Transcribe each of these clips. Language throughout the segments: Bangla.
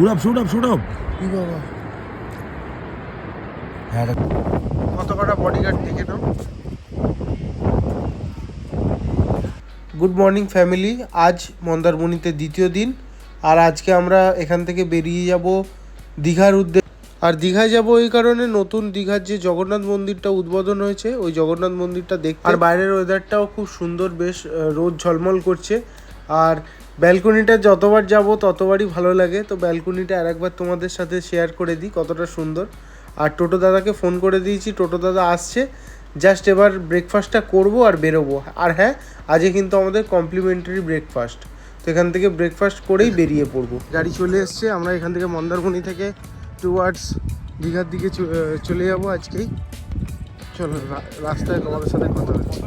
Shut up shut up shut up. কি বাবা হ্যাঁ কত কটা বডিগার্ড দেখে নাও। গুড মর্নিং ফ্যামিলি আজ মন্দারমণিতে দ্বিতীয় দিন আর আজকে আমরা এখান থেকে বেরিয়ে যাব দীঘার উদ্দেশ্যে আর দীঘায় যাব এই কারণে নতুন দীঘার যে জগন্নাথ মন্দিরটা উদ্বোধন হয়েছে ওই জগন্নাথ মন্দিরটা দেখতে আর বাইরের ওয়েদারটাও খুব সুন্দর বেশ রোদ ঝলমল করছে। আর ব্যালকনিটা যতবার যাব ততবারই ভালো লাগে। তো ব্যালকনিটা আরেকবার তোমাদের সাথে শেয়ার করে দিই, কতটা সুন্দর। আর টোটো দাদাকে ফোন করে দিয়েছি, টোটো দাদা আসছে। জাস্ট এবার ব্রেকফাস্টটা করব আর বেরোবো। আর হ্যাঁ আজকে কিন্তু আমাদের কমপ্লিমেন্টারি ব্রেকফাস্ট তো এখান থেকে ব্রেকফাস্ট করেই বেরিয়ে পড়ব। গাড়ি চলে এসছে, আমরা এখান থেকে মন্দারমণি থেকে টুয়ার্ডস দীঘার দিকে চলে যাব আজকেই। চলো রাস্তায় তোমাদের সাথে কথা হচ্ছে।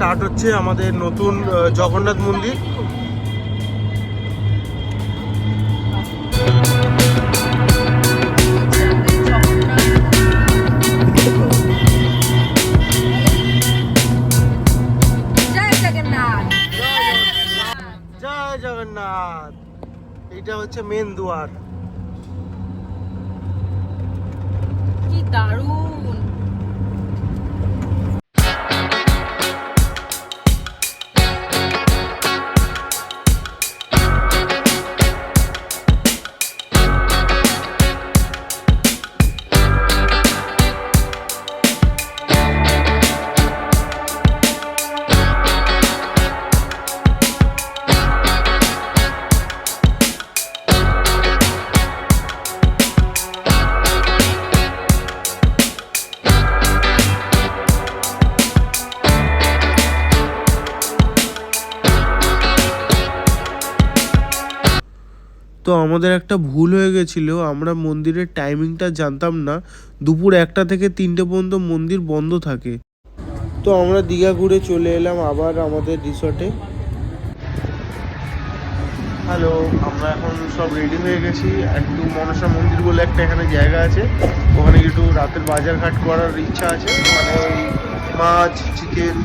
স্টার্ট হচ্ছে আমাদের নতুন জগন্নাথ মন্দির। জয় জগন্নাথ। জয় জগন্নাথ। এইটা হচ্ছে মেন দুয়ার। তো আমাদের একটা ভুল হয়ে গেছিল, আমরা মন্দিরের টাইমিংটা জানতাম না, দুপুর একটা থেকে তিনটে পর্যন্ত মন্দির বন্ধ থাকে। তো আমরা দীঘা ঘুরে চলে এলাম আবার আমাদের রিসর্টে। হ্যালো আমরা এখন সব রেডি হয়ে গেছি। একটু মনসা মন্দির বলে একটা এখানে জায়গা আছে। ওখানে একটু রাতের বাজার ঘাট করার ইচ্ছা আছে। মানে ওই মাছ চিকেন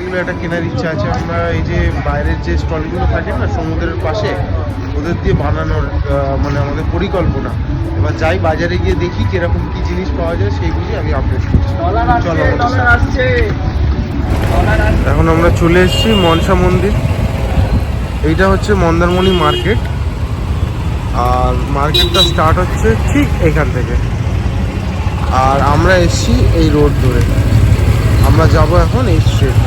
এগুলো একটা কেনার ইচ্ছা আছে। আমরা এই যে বাইরের যে স্টলগুলো থাকে না সমুদ্রের পাশে ওদের দিয়ে বানানোর মানে আমাদের পরিকল্পনা। এবার যাই বাজারে গিয়ে দেখি কীরকম কি জিনিস পাওয়া যায় সেই বুঝে আমি আপডেট করছি। চলো এখন আমরা চলে এসেছি মনসা মন্দির। এইটা হচ্ছে মন্দারমণি মার্কেট। আর মার্কেটটা স্টার্ট হচ্ছে ঠিক এখান থেকে। আর আমরা এসছি এই রোড ধরে। আমরা যাব এখন এই স্ট্রেট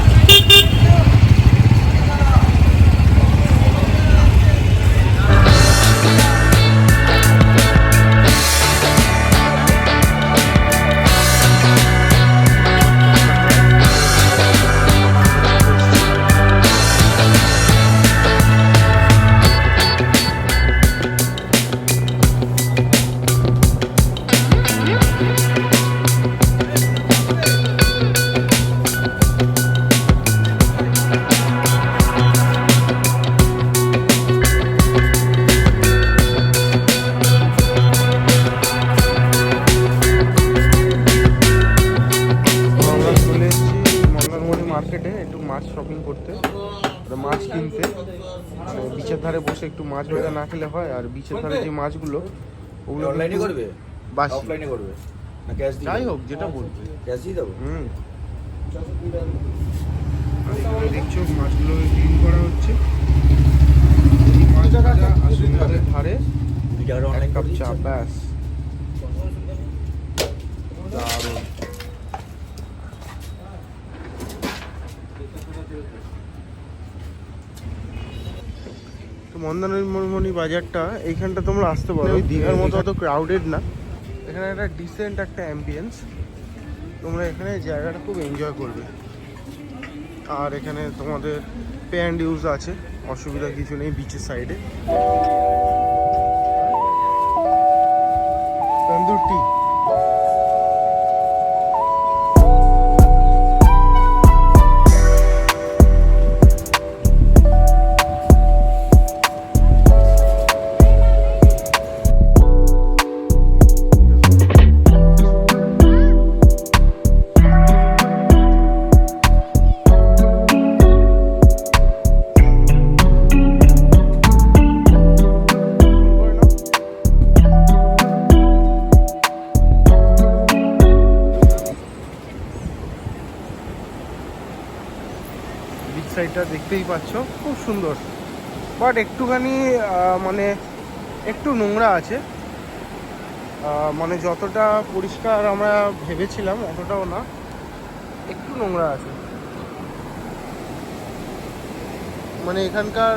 ধারে বসে একটু মাছ ভাজা না খেলে হয় আর বিচের ধারে যে মাছগুলো ওগুলো অনলাইনে করবে? বাসি। অফলাইনে করবে? না ক্যাশ দিয়ে যাই হোক যেটা বলবে। ক্যাশ দিয়ে দেবো? হুম। আর দেখছ মাছগুলো ক্লিন করা হচ্ছে। মাছ ভাজা আর ধারে এক কাপ চা ব্যাস। দারুণ। তো মন্দারমণি বাজারটা, এইখানটা তোমরা আসতে পারো। দীঘার মতো অত ক্রাউডেড না। এখানে একটা ডিসেন্ট একটা অ্যাম্বিয়েন্স তোমরা এখানে জায়গাটা খুব এনজয় করবে। আর এখানে তোমাদের প্যান্ড ইউজ আছে। অসুবিধা কিছু নেই বিচের সাইডে দেখতেই পাচ্ছ, খুব সুন্দর। বাট একটুখানি মানে একটু নোংরা আছে। মানে যতটা পরিষ্কার আমরা ভেবেছিলাম, অতটাও না। একটু নোংরা আছে। মানে এখানকার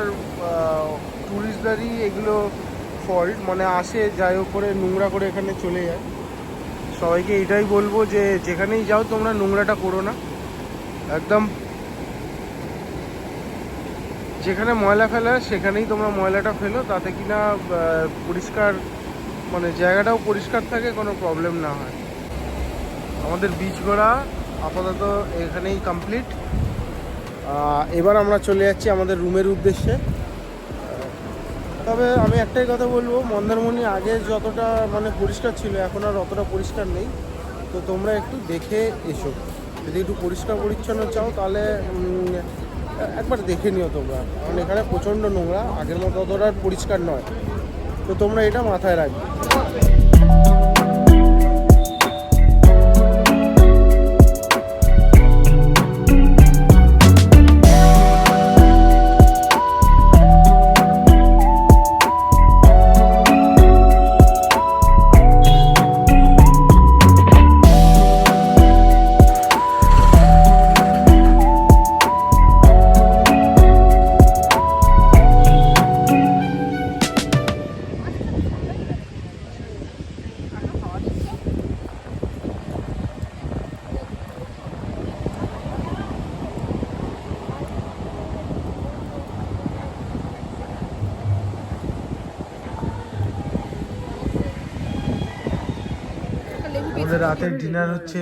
ট্যুরিস্টদেরই এগুলো ফল্ট মানে আসে, যাই করে নোংরা করে এখানে চলে যায়। সবাইকে এটাই বলব যে, যেখানেই যাও তোমরা নোংরাটা করো না। একদম যেখানে ময়লা ফেলা, সেখানেই তোমরা ময়লাটা ফেলো। তাতে কিনা পরিষ্কার মানে জায়গাটাও পরিষ্কার থাকে, কোনো প্রবলেম না হয়। আমাদের বীজ ঘোরা আপাতত এখানেই কমপ্লিট এবার আমরা চলে যাচ্ছি আমাদের রুমের উদ্দেশ্যে। তবে আমি একটাই কথা বলব, মন্দারমণি আগে যতটা মানে পরিষ্কার ছিল, এখন আর অতটা পরিষ্কার নেই। তো তোমরা একটু দেখে এসো। যদি একটু পরিষ্কার পরিচ্ছন্ন চাও, তাহলে একবার দেখে নিও তোমরা। কারণ এখানে প্রচণ্ড নোংরা, আগের মতো অতটা পরিষ্কার নয়। তো তোমরা এটা মাথায় রাখবে। আমাদের রাতের ডিনার হচ্ছে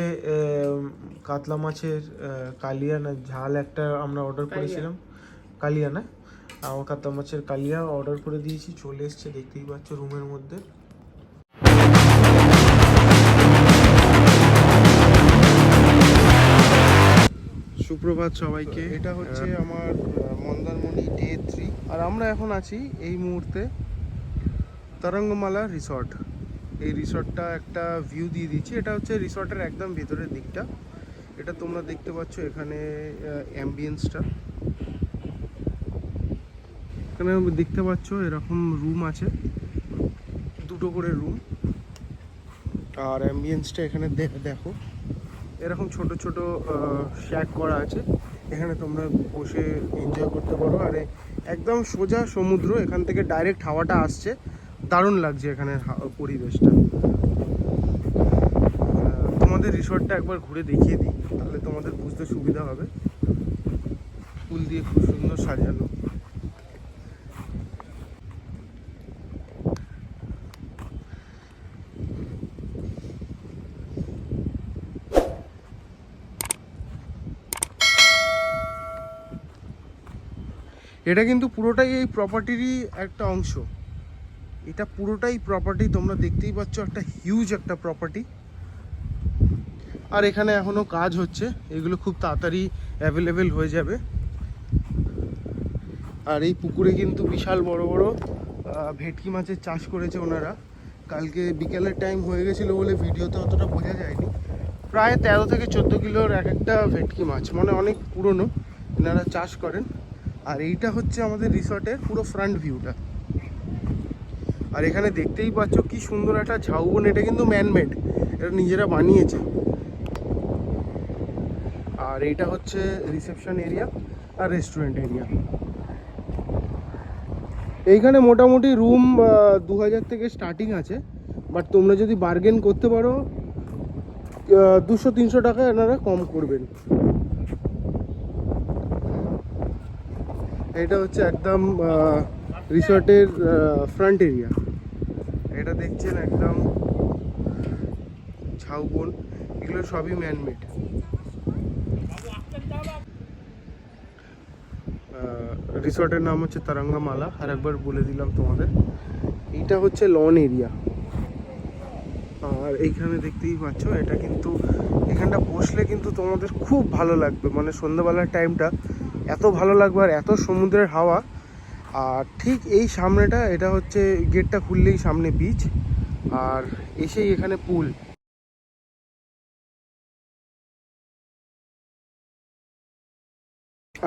কাতলা মাছের কালিয়া না ঝাল একটা আমরা অর্ডার করেছিলাম। কালিয়া না? আমার কাতলা মাছের কালিয়া অর্ডার করে দিয়েছি চলে এসছে দেখতেই পাচ্ছ রুমের মধ্যে। সুপ্রভাত সবাইকে। এটা হচ্ছে আমার মন্দারমণি ডে থ্রি আর আমরা এখন আছি এই মুহূর্তে তরঙ্গমালা রিসর্ট এই রিসর্টটা একটা ভিউ দিয়ে দিচ্ছি এটা হচ্ছে রিসর্টের একদম ভেতরের দিকটা। এটা তোমরা দেখতে পাচ্ছ এখানে অ্যাম্বিয়েন্সটা এখানে দেখতে পাচ্ছ এরকম রুম আছে। দুটো করে রুম আর অ্যাম্বিয়েন্সটা এখানে দেখো। এরকম ছোট ছোট শ্যাক করা আছে। এখানে তোমরা বসে এনজয় করতে পারো। আর, একদম সোজা সমুদ্র। এখান থেকে ডাইরেক্ট হাওয়াটা আসছে। দারুণ লাগছে এখানে পরিবেশটা। তোমাদের রিসর্টটা একবার ঘুরে দেখিয়ে দিই, তাহলে তোমাদের বুঝতে সুবিধা হবে। ফুল দিয়ে খুব সুন্দর সাজানো। এটা কিন্তু পুরোটাই এই প্রপার্টিরই একটা অংশ। এটা পুরোটাই প্রপার্টি তোমরা দেখতেই পাচ্ছ একটা হিউজ একটা প্রপার্টি আর এখানে এখনও কাজ হচ্ছে, এগুলো খুব তাড়াতাড়ি অ্যাভেলেবেল হয়ে যাবে। আর এই পুকুরে কিন্তু বিশাল বড় বড় ভেটকি মাছের চাষ করেছে ওনারা। কালকে বিকেলের টাইম হয়ে গেছিল বলে ভিডিওতে অতটা বোঝা যায়নি। প্রায় তেরো থেকে চোদ্দ কিলোর এক একটা ভেটকি মাছ মানে অনেক পুরনো, এনারা চাষ করেন। আর এইটা হচ্ছে আমাদের রিসর্টের পুরো ফ্রন্ট ভিউটা আর এখানে দেখতেই পাচ্ছ কি সুন্দর একটা ঝাউবন এটা কিন্তু ম্যানমেড এটা নিজেরা বানিয়েছে। আর এইটা হচ্ছে রিসেপশন এরিয়া আর রেস্টুরেন্ট এরিয়া এইখানে মোটামুটি রুম দু হাজার থেকে স্টার্টিং আছে বাট তোমরা যদি বার্গেন করতে পারো দুশো, তিনশো টাকা এনারা কম করবেন। এটা হচ্ছে একদম রিসর্টের ফ্রন্ট এরিয়া এটা দেখছেন একদম ঝাউবন। এগুলো সবই ম্যানমেড রিসর্টের নাম হচ্ছে তারাঙ্গামালা। আর একবার বলে দিলাম তোমাদের। এইটা হচ্ছে লন এরিয়া আর এইখানে দেখতেই পাচ্ছ, এটা কিন্তু এখানটা বসলে কিন্তু তোমাদের খুব ভালো লাগবে। মানে সন্ধ্যাবেলার টাইমটা এত ভালো লাগবে আর এত সমুদ্রের হাওয়া। আর ঠিক এই সামনেটা, এটা হচ্ছে গেটটা খুললেই সামনে বিচ আর এসেই এখানে পুল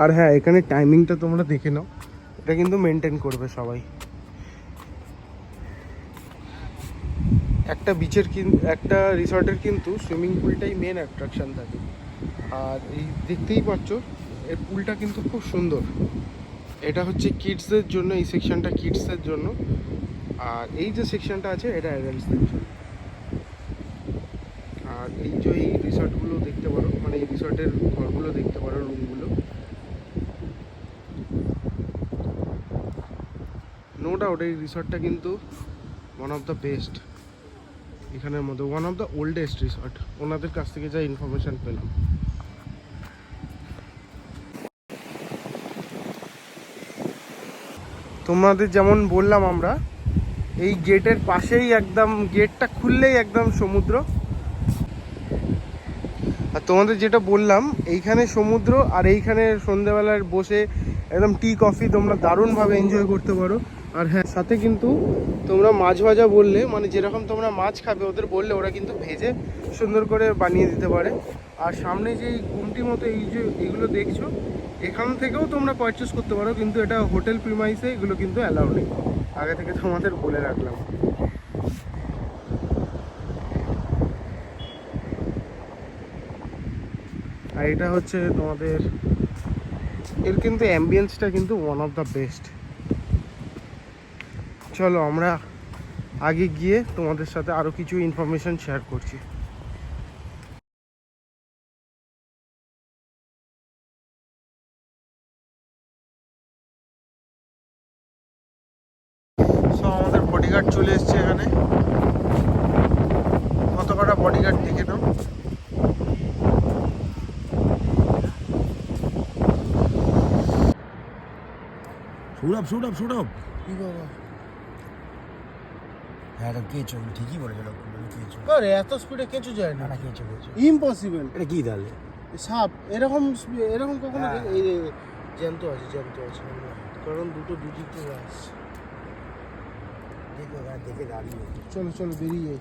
আর হ্যাঁ এখানে টাইমিংটা তোমরা দেখে নাও। এটা কিন্তু মেনটেন করবে সবাই। একটা বিচের একটা রিসর্টের কিন্তু সুইমিং পুলটাই মেন অ্যাট্রাকশন থাকে। আর এই দেখতেই পাচ্ছ, এর পুলটা কিন্তু খুব সুন্দর। এটা হচ্ছে কিডসদের জন্য, এই সেকশনটা কিডসদের জন্য। আর এই যে সেকশনটা আছে, এটা অ্যাডাল্টসদের জন্য। আর এই যে এই রিসর্টগুলো দেখতে পারো মানে এই রিসর্টের ঘরগুলো দেখতে পারো রুমগুলো নো ডাউট এই রিসর্টটা কিন্তু ওয়ান অফ দ্য বেস্ট এখানের মধ্যে one of the oldest resort ওনাদের কাছ থেকে যা ইনফরমেশন পেলাম। তোমাদের যেমন বললাম আমরা, এই গেটের পাশেই একদম, গেটটা খুললেই একদম সমুদ্র। আর তোমাদের যেটা বললাম, এইখানে সমুদ্র আর এইখানে সন্ধ্যেবেলার বসে একদম টি কফি তোমরা দারুণভাবে এনজয় করতে পারো। আর হ্যাঁ সাথে কিন্তু তোমরা মাছ ভাজা বললে মানে যেরকম তোমরা মাছ খাবে, ওদের বললে ওরা কিন্তু ভেজে সুন্দর করে বানিয়ে দিতে পারে। আর সামনে যে গুমটি মতো এই যে এগুলো দেখছ, এখান থেকেও তোমরা পারচেস করতে পারো, কিন্তু এটা হোটেল প্রিমাইসে এগুলো কিন্তু অ্যালাউ নেই। আগে থেকে তোমাদের বলে রাখলাম। আর এটা হচ্ছে তোমাদের, এর কিন্তু অ্যাম্বিয়েন্সটা কিন্তু ওয়ান অফ দ্য বেস্ট চলো আমরা আগে গিয়ে তোমাদের সাথে আরও কিছু ইনফরমেশন শেয়ার করছি সো আমাদের বডিগার্ড চলে এসছে এখানে কত কটা বডিগার্ড দেখে নাও সৌরভ সৌরভ সৌরভ কি বাবা হ্যাঁ এটা কেঁচো ঠিকই বলেছিল কেঁচো আরে এত স্পিডে কেঁচো যায় না। না কেঁচো কেঁচো ইম্পসিবল এটা কি তাহলে? সাপ এরকম এরকম কখনো হ্যাঁ। এই যে জ্যান্ত আছে জ্যান্ত আছে কারণ দুটো দুদিক আসছে দেখে দেখে দাঁড়িয়ে। চলো চলো বেরিয়ে যাই।